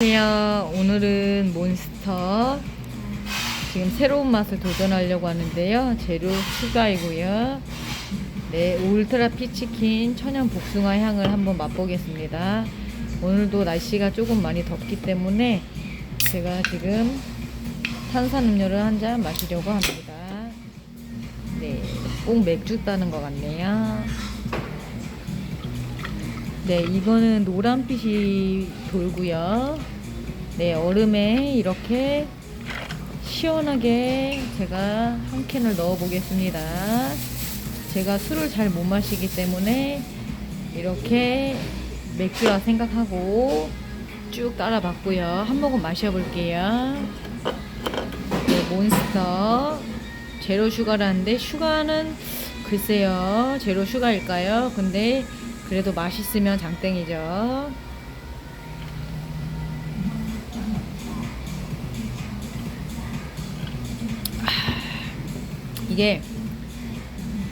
안녕하세요. 오늘은 몬스터 지금 새로운 맛을 도전하려고 하는데요. 재료 추가이고요. 네, 울트라 피치킨 천연 복숭아 향을 한번 맛보겠습니다. 오늘도 날씨가 조금 많이 덥기 때문에 제가 지금 탄산음료를 한 잔 마시려고 합니다. 네, 꼭 맥주 따는 것 같네요. 네, 이거는 노란빛이 돌고요. 네, 얼음에 이렇게 시원하게 제가 한 캔을 넣어 보겠습니다. 제가 술을 잘 못 마시기 때문에 이렇게 맥주라 생각하고 쭉 따라 봤고요. 한 모금 마셔볼게요. 네, 몬스터 제로 슈가라는데 슈가는 글쎄요 제로 슈가일까요? 근데 그래도 맛있으면 장땡이죠. 이게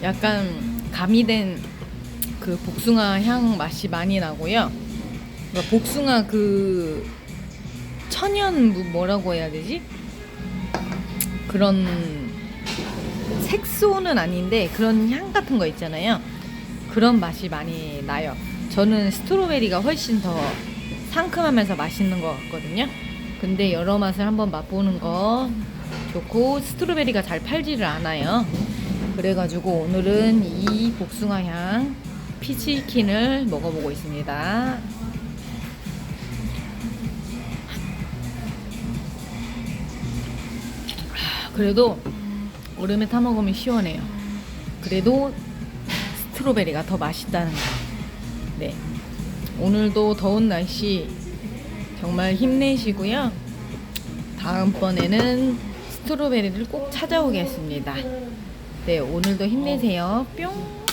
약간 가미된 그 복숭아 향 맛이 많이 나고요. 그러니까 복숭아 그 천연 뭐- 뭐라고 해야 되지? 그런 색소는 아닌데 그런 향 같은 거 있잖아요. 그런 맛이 많이 나요. 저는 스트로베리가 훨씬 더 상큼하면서 맛있는 것 같거든요. 근데 여러 맛을 한번 맛보는 거 좋고 스트로베리가 잘 팔지를 않아요. 그래가지고 오늘은 이 복숭아 향 피치킨을 먹어보고 있습니다. 그래도 얼음에 타 먹으면 시원해요. 그래도 스트로베리가 더 맛있다는 거. 네. 오늘도 더운 날씨 정말 힘내시고요. 다음번에는 스트로베리를 꼭 찾아오겠습니다. 네, 오늘도 힘내세요. 뿅!